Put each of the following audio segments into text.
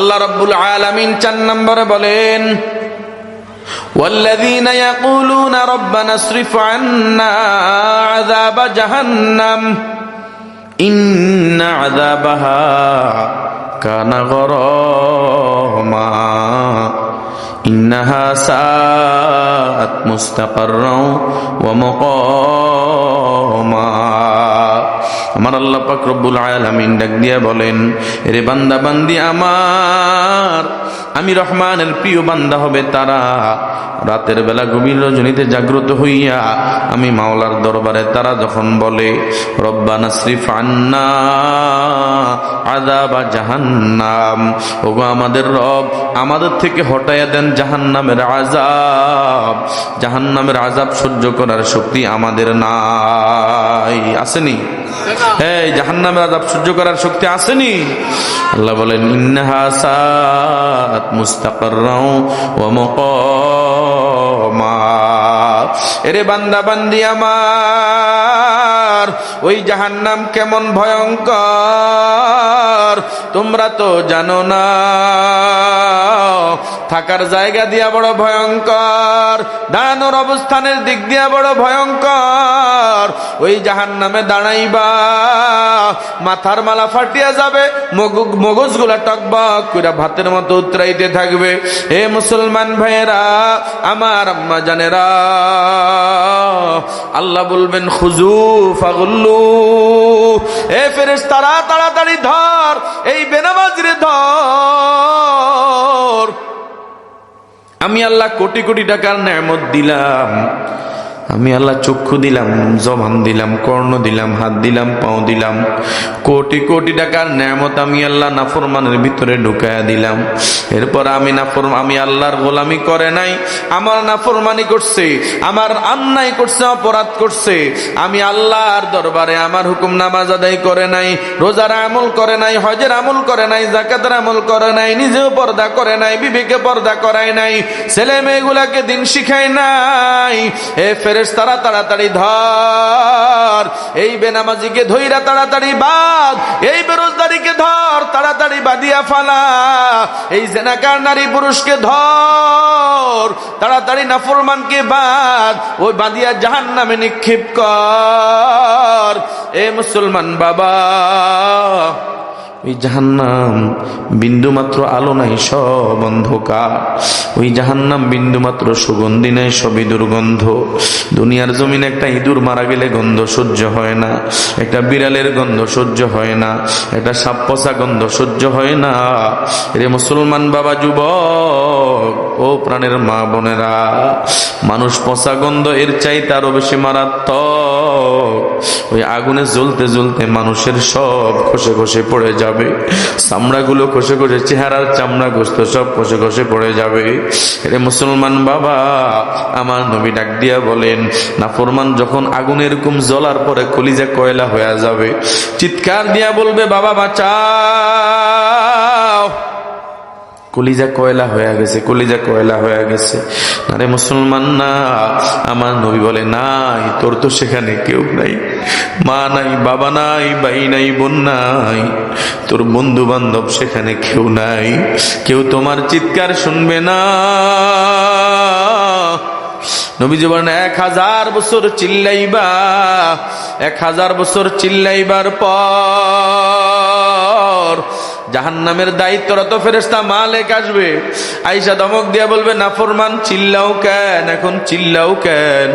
আল্লাহ রাব্বুল আলামিন চার নম্বরে বলেন والذين يقولون ربنا اصرف عنا عذاب جهنم إن عذابها كان غراما إنها ساءت مستقرا ومقاما আমার আল্লাহ পাক রব্বুল আলামিন ডাক দিয়া বলেন রে বান্দা বান্দি আমার আমি রহমানের প্রিয় বান্দা হবে তারা রাতের বেলা গভীর রজনীতে জাগ্রত হইয়া আমি মাওলার দরবারে তারা যখন বলে রব্বানা শ্রীফ আন্না আদাবা জাহান্নাম। আমাদের রব, আমাদের থেকে হটাইয়া দেন জাহান্নামের আজাব জাহান্নামের আজাব সহ্য করার শক্তি আমাদের নাই। আসেনি? হ্যাঁ জাহান্নামের আজাব সহ্য করার শক্তি আসেনি? আল্লাহ বলেন, ইন্নাহা সাত এরে বান্দা, বান্দি আমার। ওই জাহান্নাম কেমন ভয়ঙ্কর? তোমরা তো জানো না। থাকার জায়গা দিয়া বড় ভয়ঙ্কর, দাঁড়ানোর অবস্থানের দিক দিয়া বড় ভয়ঙ্কর। ওই জাহান নামে দাঁড়াইবা, মাথার মালা ফাটিয়া যাবে মগজগুলা টকবক ভাতের মতো উতরাইতে থাকবে। হে মুসলমান ভাইয়েরা, আমার আম্মা জানেরা, আল্লাহ বলবেন খুজু ফাগুল্লু এ ফেরেস তারা তাড়াতাড়ি ধর, এই বেনামাজরে ধর। আমি আল্লাহ কোটি কোটি টাকার নেমত দিলাম। আমি আল্লাহ চক্ষু দিলাম, জবান দিলাম, কর্ণ দিলাম, হাত দিলাম, পাও দিলাম। কোটি কোটি টাকার নেয়ামত আমি আল্লাহ নাফরমানের ভিতরে ঢুকায়া দিলাম। এরপর আমি নাফর আমি আল্লাহর গোলামি করে নাই। আমার নাফরমানি করছে, আমার অন্যায় করছে, অপরাধ করছে। আমি আল্লাহর দরবারে আমার হুকুম নামাজ আদায় করে নাই, রোজার আমল করে নাই, হজের আমল করে নাই জাকাতের আমল করে নাই, নিজেও পর্দা করে নাই, বিবেকে পর্দা করায় নাই ছেলে মেয়েগুলাকে দিন শিখায় নাই। এ ফেরেস তারা তাড়াতাড়ি ধর। এই বেনামাজিকে ধইরা তাড়াতাড়ি বাদ এই বেরোজদারিকে ধর, তাড়াতাড়ি বাদিয়া ফালা। এই জেনাকার নারী পুরুষকে ধর, তাড়াতাড়ি নাফরমানকে বাদ ওই বাদিয়া জাহান নামে নিক্ষেপ কর। এ মুসলমান বাবা ওই জাহান্নাম বিন্দু মাত্র আলো নাই, সব অন্ধকার। ওই জাহান্নাম বিন্দু মাত্র সুগন্ধি নাই, সবই দুর্গন্ধ। দুনিয়ার জমিনে একটা ইঁদুর মারা গেলে গন্ধ সহ্য হয় না। একটা বিড়ালের গন্ধ সহ্য হয় না। একটা সাপ পচা গন্ধ সহ্য হয় না। রে মুসলমান বাবা, যুবক, ও প্রাণের মা বোনেরা, মানুষ পচা গন্ধ এর চাই তারও বেশি মারাত্মক। ওই আগুনে জ্বলতে জ্বলতে মানুষের সব খসে খসে পড়ে যাবে। চামড়াগুলো খসে খসে, চেহারার চামড়া গোস্ত সব খসে খসে পড়ে যাবে। রে মুসলমান বাবা, আমার নবী ডাক দিয়া বলেন, নাফরমান যখন আগুন এরকম জ্বলার পরে কলিজা কয়লা হয়ে যাবে, চিৎকার দিয়া বলবে, বাবা বাঁচাও। কলিজা কয়লা হয়ে গেছে, কলিজা কয়লা হয়ে গেছে। আরে মুসলমান না, আমার নবী বলে, নাই, তোর তো সেখানে কেউ নাই। মা নাই, বাবা নাই, ভাই নাই, বোন নাই। তোর বন্ধু বান্ধব সেখানে কেউ নাই। কেউ তোমার চিৎকার শুনবে না। নবীজি বলেন, এক হাজার বছর চিল্লাইবা, এক হাজার বছর চিল্লাইবার পর জাহান্নামের দায়িত্বরত ফেরেস্তা মালেক আসবে। আইসা দমক দিয়া বলবে নাফরমান চিল্লাও কেন? এখন চিল্লাও কেন?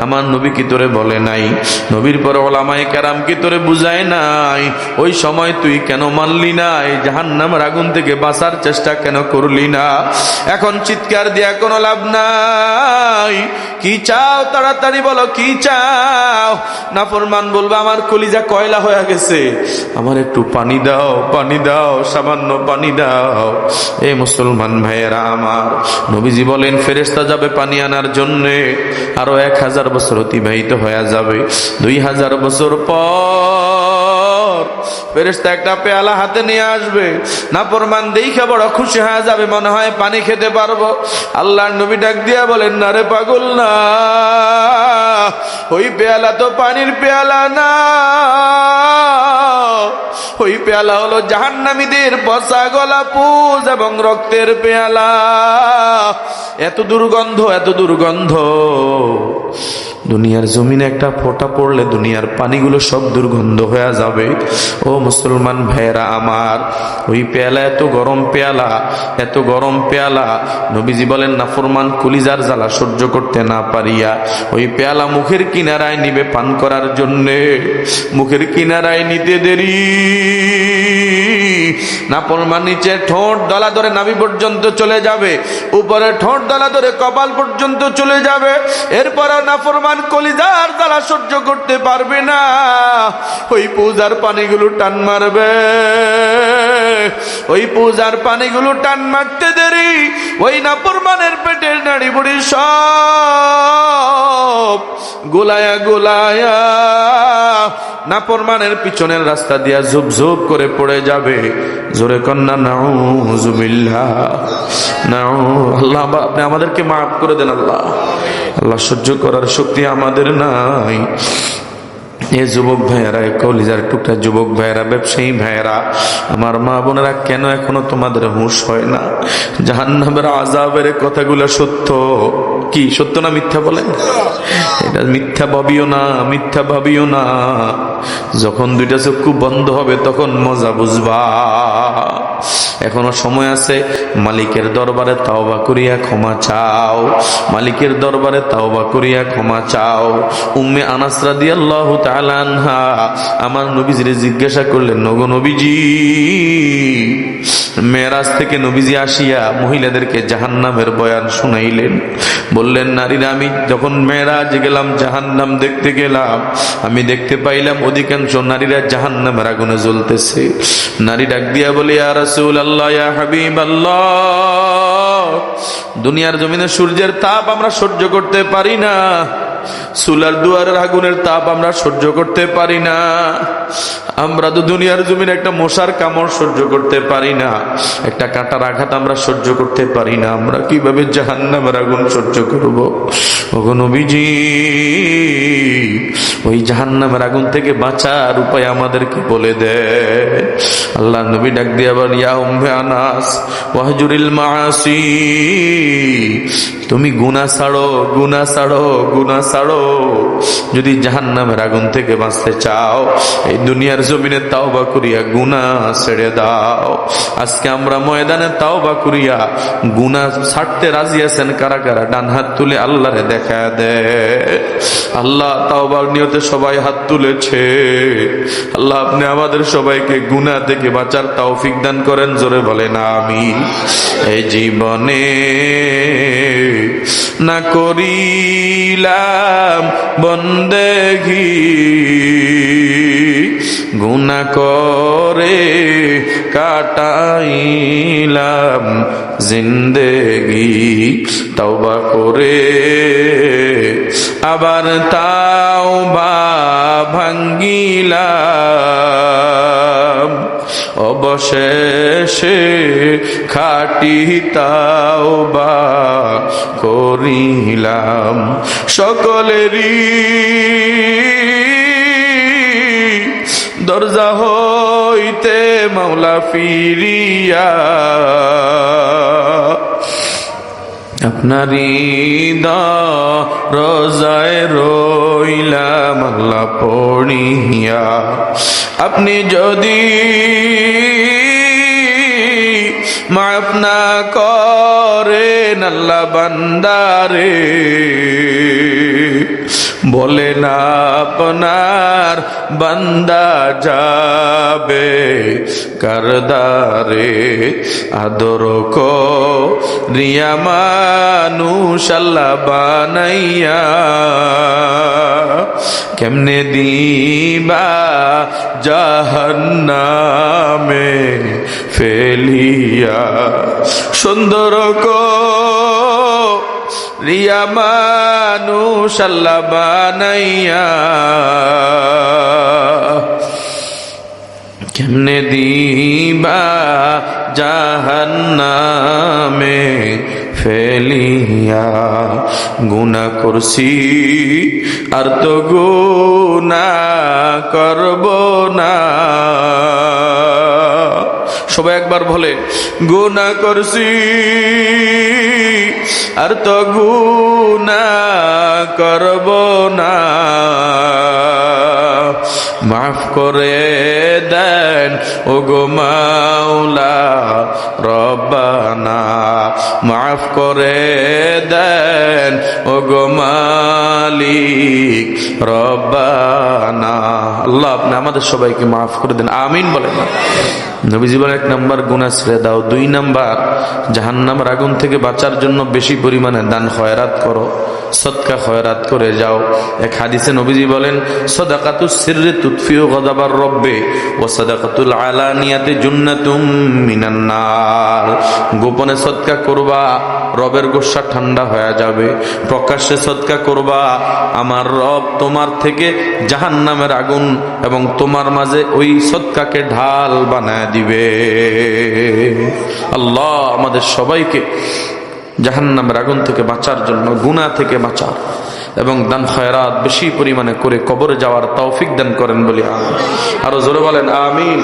আমার নবী কি তোরে বলে নাই? নবীর পর ওলামাই কারাম কি তোরে বুঝায় নাই? ওই সময় তুই কেন মানলি নাই জাহান্নামের আগুন থেকে বাঁচার চেষ্টা কেন করলি না? এখন চিৎকার দিয়া কোনো লাভ নাই। কি চাও তাড়াতাড়ি বলো, কি চাও? নাফরমান বলবে, আমার কলিজা কয়লা হয়ে গেছে। আমার একটু পানি দাও পানি দাও সামান্য পানি দাও। এ মুসলমান ভাইয়েরা আমার, নবীজি বলেন ফেরেস্তা যাবে পানি আনার জন্যে, আরও এক হাজার বছর অতিবাহিত হয়ে যাবে। দুই হাজার বছর পর ফেরেস্তা একটা পেয়ালা হাতে নিয়ে আসবে। না প্রমাণ দেখে বড় খুশি হয়ে যাবে, মনে হয় পানি খেতে পারব। আল্লাহর নবী ডাক দিয়া বলেন, না রে পাগল, না। ওই পেয়ালা তো পানির পেয়ালা না। পেয়ালা হলো জাহান্নামীদের পচা গলা পুজ এবং রক্তের পেয়ালা। এত দুর্গন্ধ এত দুর্গন্ধ। দুনিয়ার জমিনে একটা ফোঁটা পড়লে দুনিয়ার পানিগুলো সব দুর্গন্ধ হয়ে যাবে। ও মুসলমান ভাইয়েরা আমার, ওই পেয়ালা এত গরম পেয়ালা, এত গরম পেয়ালা। নবীজি বলেন, নাফরমান কুলিজার জ্বালা সহ্য করতে না পারিয়া ওই পেয়ালা মুখের কিনারায় নিবে পান করার জন্যে। মুখের কিনারায় নিতে দেরি। নাফরমান নিচে, ঠোঁট দলা ধরে নাভি পর্যন্ত চলে যাবে। উপরে ঠোঁট দলা ধরে কপাল পর্যন্ত চলে যাবে। এরপরও নাফরমান কলিজার দ্বারা সহ্য করতে পারবে না। ওই পূজার পানিগুলো টান মারবে। ওই পূজার পানিগুলো টান মারতে দেরি, ওই নাফরমানের পেটের নাড়ি বুড়ি সব। গোলায়া গোলায়া, নাফরমানের পিছনের রাস্তা দিয়া ঝুপ ঝুপ করে পড়ে যাবে। জোরে কন্যা নাউজুবিল্লাহ নাউ, আল্লাহ বা- আপনি আমাদেরকে মাফ করে দেন আল্লাহ। আল্লাহ সহ্য করার শক্তি আমাদের নাই। এ যুবক ভাইয়েরা, এ কলিজার টুকরা যুবক ভাইয়েরা, ব্যবসায়ী ভাইয়েরা, আমার মা বোনেরা, কেন এখনও তোমাদের হুঁশ হয় না? জাহান্নামের আজাবের কথাগুলো সত্য কি? সত্য না মিথ্যা বলে? এটা মিথ্যা ভাবিও না, মিথ্যা ভাবিও না। যখন দুইটা চক্ষু বন্ধ হবে, তখন মজা বুঝবা। এখনও সময় আছে। মালিকের দরবারে তাওবা করিয়া ক্ষমা চাও। মালিকের দরবারে তাওবা করিয়া ক্ষমা চাও। উম্মে আনাস রাদিয়াল্লাহু তাআলা আনহা আমার নবীজিরে জিজ্ঞাসা করলেন, নগো নবীজি মেরাজ থেকে নবীজি আসিয়া মহিলাদেরকে জাহান্নামের বয়ান শুনাইলেন। বললেন, নারীরা, আমি যখন মেরাজ গেলাম, জাহান্নাম দেখতে গেলাম, আমি দেখতে পাইলাম অধিকাংশ নারীরা জাহান্নামের আগুনে জ্বলতেছে। নারী ডাক দিয়া বলি আর রাসূল আল্লাহ হাবিব আল্লাহ দুনিয়ার জমিনে সূর্যের তাপ আমরা সহ্য করতে পারি না। সুলার দুয়ারের আগুনের তাপ আমরা সহ্য করতে পারি না। আমরা তো দুনিয়ার জমিনে একটা মশার কামড় সহ্য করতে পারি না। একটা কাটার আঘাত আমরা সহ্য করতে পারি না। আমরা কীভাবে জাহান্নামের আগুন সহ্য করব? ওগো নবীজি। ওই জাহান্নামের আগুন থেকে বাঁচার উপায় আমাদেরকে বলে দে। আল্লাহ নবী ডাক দিয়ে আবার ইয়া উম্মে আনাস, ওয়াহজুরিল মাসি তুমি গুনা ছাড়ো গুনা ছাড়ো গুনা ছাড়ো। যদি জাহান্নামের আগুন থেকে বাঁচতে চাও, এই দুনিয়ার জমিনে তাওবা করিয়া গুনা ছেড়ে দাও। আজকে আমরা ময়দানে তাওবা করিয়া গুনা ছাড়তে রাজি আছেন কারা কারা? ডান হাত তুলে আল্লাহরে দেখা দে। আল্লাহ তাওবার নিয়তে সবাই হাত তুলেছে। আল্লাহ আপনি আমাদের সবাইকে গুনা থেকে বাঁচার তৌফিক দান করেন, জোরে বলেন আমি এই জীবনে না করিলাম বন্দেগি। গুনা করে কাটাইলাম জিন্দেগি, তওবা করে। আবার তাও বা ভাঙ্গিলাম, অবশেষে খাটি তাও বা করিলাম। সকলেরই দরজা হইতে মাওলা ফিরিয়া, আপনারই দা রোজায় রইলাম আল্লাহ পড়িয়া। আপনি যদি মাফ না করেন আল্লাহ বান্দারে বলেন আপনার বান্দা যাবে কারদারে আদর রিয়া মানুষ আল্লাহ বানাইয়া। কেমনে দিবা জাহান্নামে ফেলিয়া। সুন্দর কো রিয়া মানুষ আল্লাহ বানাইয়া কেমনে দিবা জাহান্নামে ফেলিয়া। গুনা করছি, আর তো গুনা করব না। সবাই একবার বলে গুনা করছি আর তো গুনা করব না। মাফ করে দেন। ও গো মাওলা মাফ করে দেন। ও গো মালিক, রব্বানা। আল্লাহ আপনি আমাদের সবাইকে মাফ করে দেন। আমিন বলেন। নবীজি বলে এক নম্বর গুণা ছেড়ে দাও। দুই নাম্বার, জাহান্নামের আগুন থেকে বাঁচার জন্য বেশি পরিমাণে দান, খয়রাত করো। সৎকা খয়রাত করে যাও। এক হাদিসে নবীজি বলেন সদাকাতু সিররে তুতফিও গদাবার রব্বে ও সদাকাতুল আলানিয়াতে জুন্নাতুম মিনান নার। গোপনে সৎকা করবা, রবের গোসা ঠান্ডা হয়ে যাবে। প্রকাশ্যে সৎকা করবা, আমার রব তোমার থেকে জাহান্নামের আগুন এবং তোমার মাঝে ওই সৎকাকে ঢাল বানায় দিবে। আল্লাহ আমাদের সবাইকে জাহান্নামের আগুন থেকে বাঁচার জন্য গুণা থেকে বাঁচার এবং দান খয়রাত বেশি পরিমাণে করে কবরে যাওয়ার তৌফিক দান করেন বলে। আরও জোরে বলেন, আমিন